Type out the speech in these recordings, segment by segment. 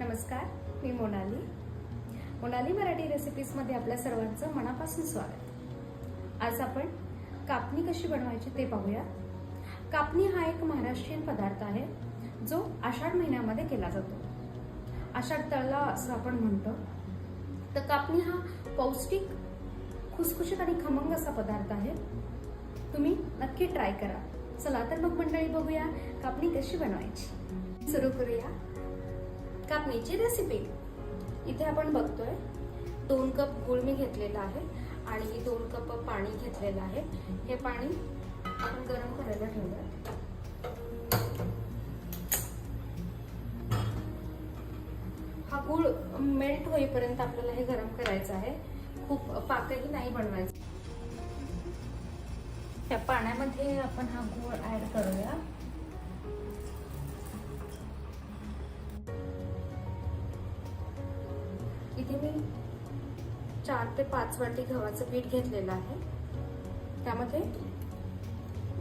नमस्कार मी मोनाली. मोनाली मराठी रेसिपीजमध्ये आपल्या सर्वांचं मनापासून स्वागत. आज आपण कापणी कशी बनवायची ते पाहूया. कापणी हा एक महाराष्ट्रीयन पदार्थ आहे जो आषाढ महिन्यामध्ये केला जातो. आषाढ तळला असं आपण म्हणतो. तर कापणी हा पौष्टिक खुसखुशीत आणि खमंग असा पदार्थ आहे. तुम्ही नक्की ट्राय करा. चला तर मग मंडळी बघूया कापणी कशी बनवायची. सुरू करूया. कापणीची रेसिपी इथे आपण बघतोय दोन कप गुळ मी घेतलेला आहे आणि दोन कप पाणी घेतलेलं आहे. हे पाणी आपण गरम करायला ठेवूया हा गुळ मेल्ट होईपर्यंत आपल्याला हे गरम करायचं आहे. खूप पाकही नाही बनवायचं. त्या पाण्यामध्ये आपण हा गुळ ऍड करूया. इथे मी चार ते पाच वाटी गव्हाचं पीठ घेतलेलं आहे. त्यामध्ये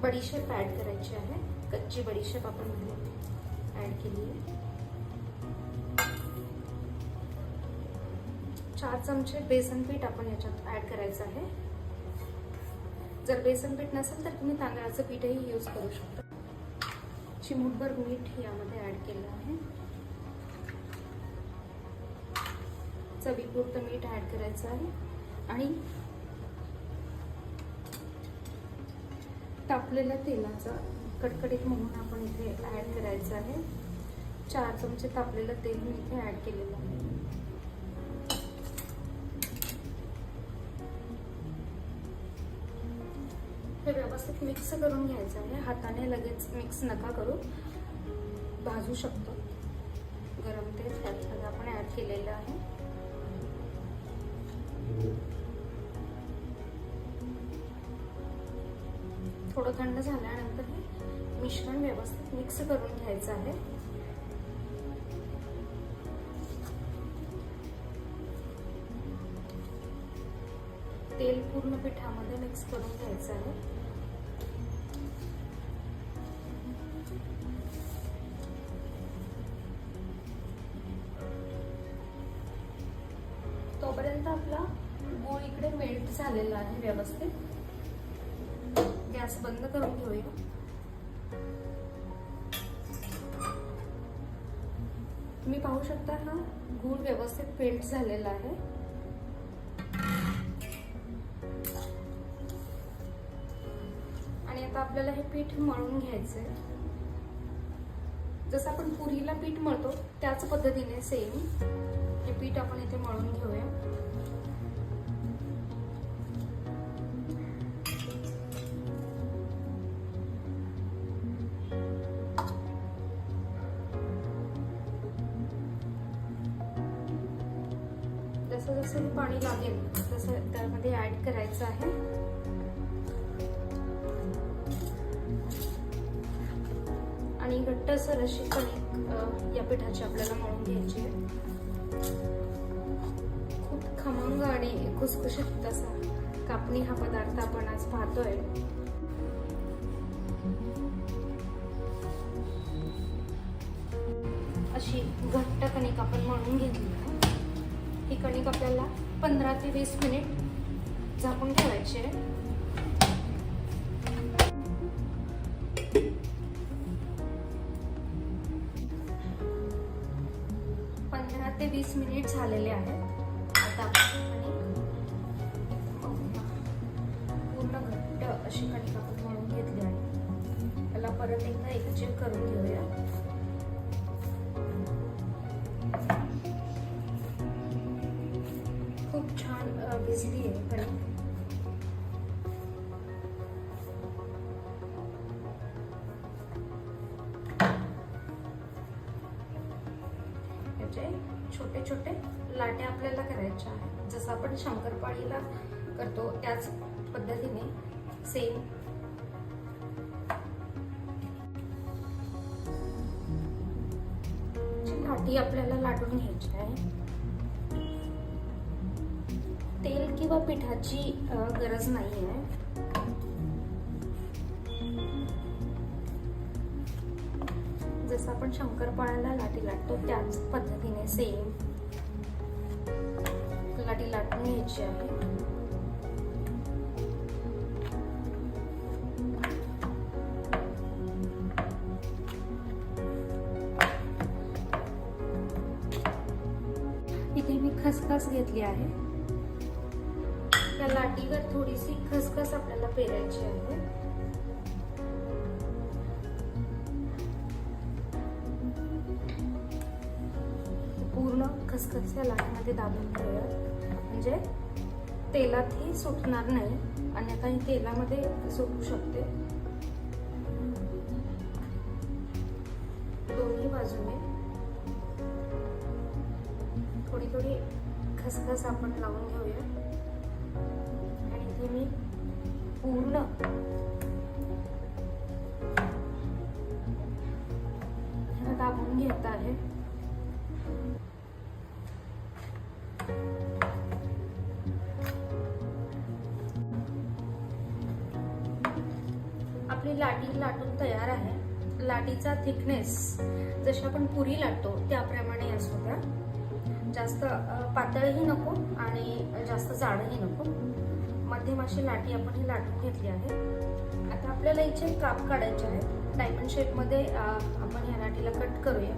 बडीशेप ऍड करायची आहे. कच्ची बडीशेप आपण ऍड केली चार चमचे बेसन पीठ आपण याच्यात ऍड करायचं आहे. जर बेसन पीठ नसेल तर तुम्ही तांदळाचं पीठही यूज करू शकता. चिमूटभर मीठ यामध्ये ऍड केलं आहे. चवीपुरतं मीठ ऍड करायचं आहे. आणि तापलेल्या तेलाचा कडकडीत म्हणून आपण इथे ऍड करायचं आहे. चार चमचे तापलेलं तेल मी इथे ऍड केलेलं आहे. हे व्यवस्थित मिक्स करून घ्यायचं आहे. हाताने लगेच मिक्स नका करू. भाजू शकतो. गरम तेल त्यात आपण ऍड केलेलं आहे. थोडं थंड झाल्यानंतर हे मिश्रण व्यवस्थित मिक्स करून घ्यायचं आहे. तेल पूर्ण पिठामध्ये मिक्स करून घ्यायचं आहे. तोपर्यंत आपला इकडे मेल्ट झालेला आहे व्यवस्थित. गॅस बंद करून घेऊया तुम्ही पाहू शकता हा गूळ व्यवस्थित पेंट झालेला आहे. आणि आता आपल्याला हे पीठ मळून घ्यायचंय. जसं आपण पुरीला पीठ मळतो त्याच पद्धतीने सेम हे पीठ आपण इथे मळून घेऊया. जसं पाणी लागेल. तसं त्यामध्ये ऍड करायचं आहे. आणि घट्ट सर अशी कणिक या पिठाची आपल्याला मळून घ्यायची आहे. खूप खमंग आणि खुसखुशीत तसा कापणी हा पदार्थ आपण आज पाहतोय. अशी घट्ट कणिक आपण मळून घेतली. ही कणिक आपल्याला पंधरा ते वीस मिनिट झाकून ठेवायची. आहे पंधरा ते वीस मिनिट झालेले आहेत. आता पूर्ण घट्ट अशी कणिक आपण म्हणून घेतली आहे. त्याला परत एकदा एकजीव करून घेऊया. छान आहे कणिक याचे छोटे छोटे लाटे आपल्याला करायच्या आहेत. जसं आपण शंकरपाळीला करतो त्याच पद्धतीने सेम लाटी आपल्याला लाटून घ्यायची आहे. तेल किंवा पिठाची गरज नाही आहे जसं आपण शंकरपाळ्याला लाटी लाटतो त्याच पद्धतीने सेम लाटी लाटून घ्यायची आहे. इथे मी खसखस घेतली आहे. त्या थोडीशी खसखस आपल्याला पेरायची आहे. पूर्ण खसखस या लाटमध्ये दाबून ठेवूया म्हणजे तेलातही सुटणार नाही आणि ही तेलामध्ये सुटू शकते. दोन्ही बाजूने थोडी थोडी खसखस आपण लावून घेऊया. पूर्ण. दाबून घेत आहे. आपली लाटी लाटून तयार आहे. लाटीचा थिकनेस जशी आपण पुरी लाटतो त्याप्रमाणे असू द्या जास्त पातळही नको आणि जास्त जाडही नको. मध्यम अशी लाटी आपण ही लाटून घेतली आहे. आता आपल्याला इथे काप काढायचे आहे. डायमंड शेपमध्ये आपण या लाटीला कट करूया.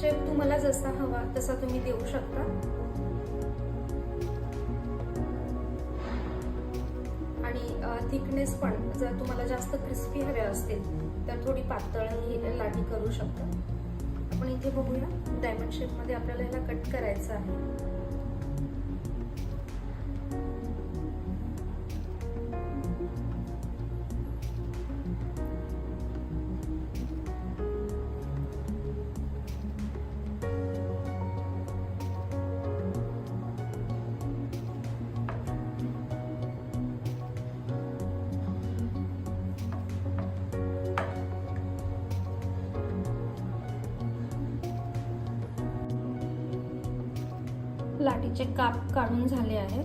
शेप तुम्हाला जसा हवा तसा तुम्ही देऊ शकता. आणि थिकनेस पण जर तुम्हाला जास्त क्रिस्पी हव्या असतील तर थोडी पातळही लाटी करू शकता. आपण इथे बघूया डायमंड शेपमध्ये आपल्याला याला कट करायचं आहे. लाटीचे काप काढून झाले आहेत.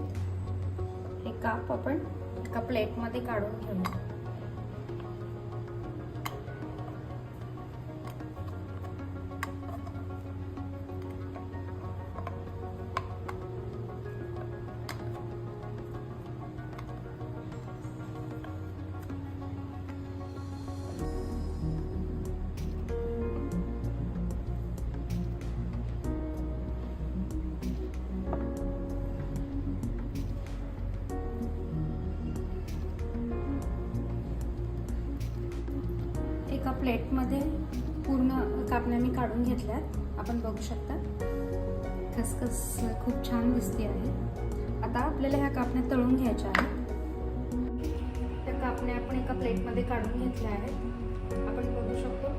हे काप आपण एका प्लेटमध्ये काढून घेऊया. एका प्लेटमध्ये पूर्ण कापण्या मी काढून घेतल्यात. आपण बघू शकता. खसखस खूप छान दिसते आहे. आता आपल्याला ह्या कापण्या तळून घ्यायच्या आहेत. त्या कापण्या आपण एका प्लेटमध्ये काढून घेतल्या आहेत. आपण बघू शकतो.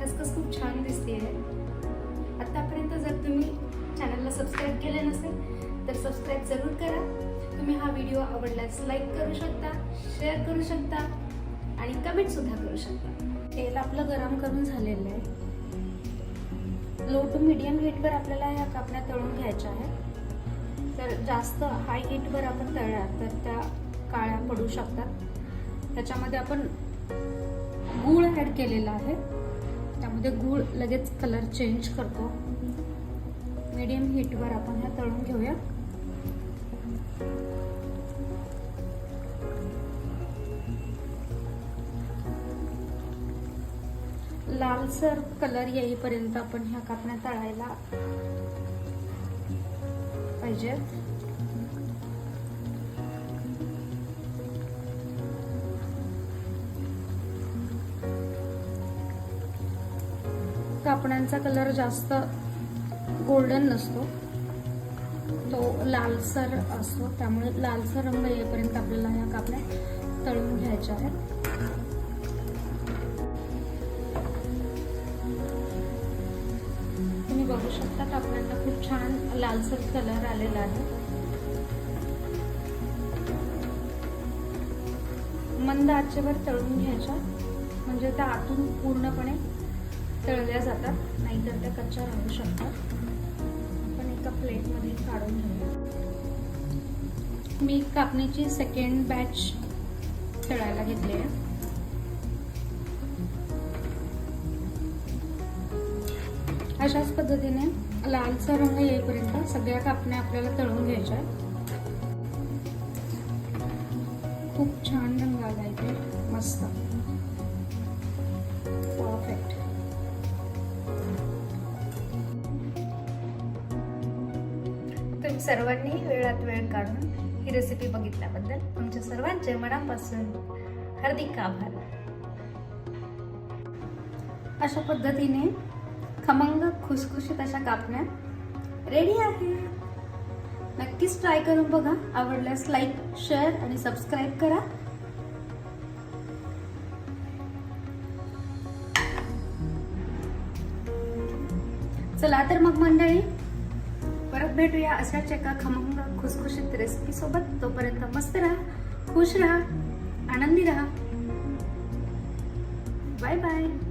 खसखस खूप छान दिसते आहे. आत्तापर्यंत जर तुम्ही चॅनलला सबस्क्राईब केले नसेल तर सबस्क्राईब जरूर करा. तुम्ही हा व्हिडिओ आवडल्यास लाईक करू शकता शेअर करू शकता. आणि कमेंट सुद्धा करू शकता. तेल आपलं गरम करून झालेलं आहे. लो टू मिडियम हीटवर आपल्याला ह्या कापण्या तळून घ्यायच्या आहेत तर जास्त हाय हीटवर आपण तळल्या तर त्या काळ्या पडू शकतात. त्याच्यामध्ये आपण गूळ ॲड केलेला आहे. त्यामध्ये गूळ लगेच कलर चेंज करतो. मिडियम हीटवर आपण ह्या तळून घेऊया. लालसर कलर येईपर्यंत आपण ह्या कापण्या तळायला पाहिजेत कापण्यांचा कलर जास्त गोल्डन नसतो. तो लालसर असतो. त्यामुळे लालसर रंग येईपर्यंत आपल्याला ह्या कापण्या तळून घ्यायच्या आहेत. बघू शकता कापड्यांना खूप छान लालसर कलर आलेला आहे. मंद आचेवर तळून घ्यायच्या. म्हणजे त्या आतून पूर्णपणे तळल्या जातात. नाहीतर त्या कच्च्या राहू शकतात. आपण एका प्लेटमध्ये काढून घेऊया. मी कापणीची सेकंड बॅच तळायला घेतली आहे. अशाच पद्धतीने लालचा रंग येईपर्यंत सगळ्या कापण्या आपल्याला तळून घ्यायच्या. खूप छान रंग आला इथे. मस्त. परफेक्ट तुम्ही सर्वांनी वेळात वेळ काढून ही रेसिपी बघितल्याबद्दल तुमच्या सर्वांचे मनापासून हार्दिक आभार. अशा पद्धतीने खमंग खुसखुशीत अशा कापण्या रेडी आहे. नक्कीच ट्राय करून बघा. आवडल्यास लाईक शेअर आणि सबस्क्राईब करा. चला तर मग मंडळी परत भेटूया अशाच एका खमंग खुसखुशीत रेसिपी सोबत. तोपर्यंत मस्त राहा खुश राहा आनंदी राहा. Bye bye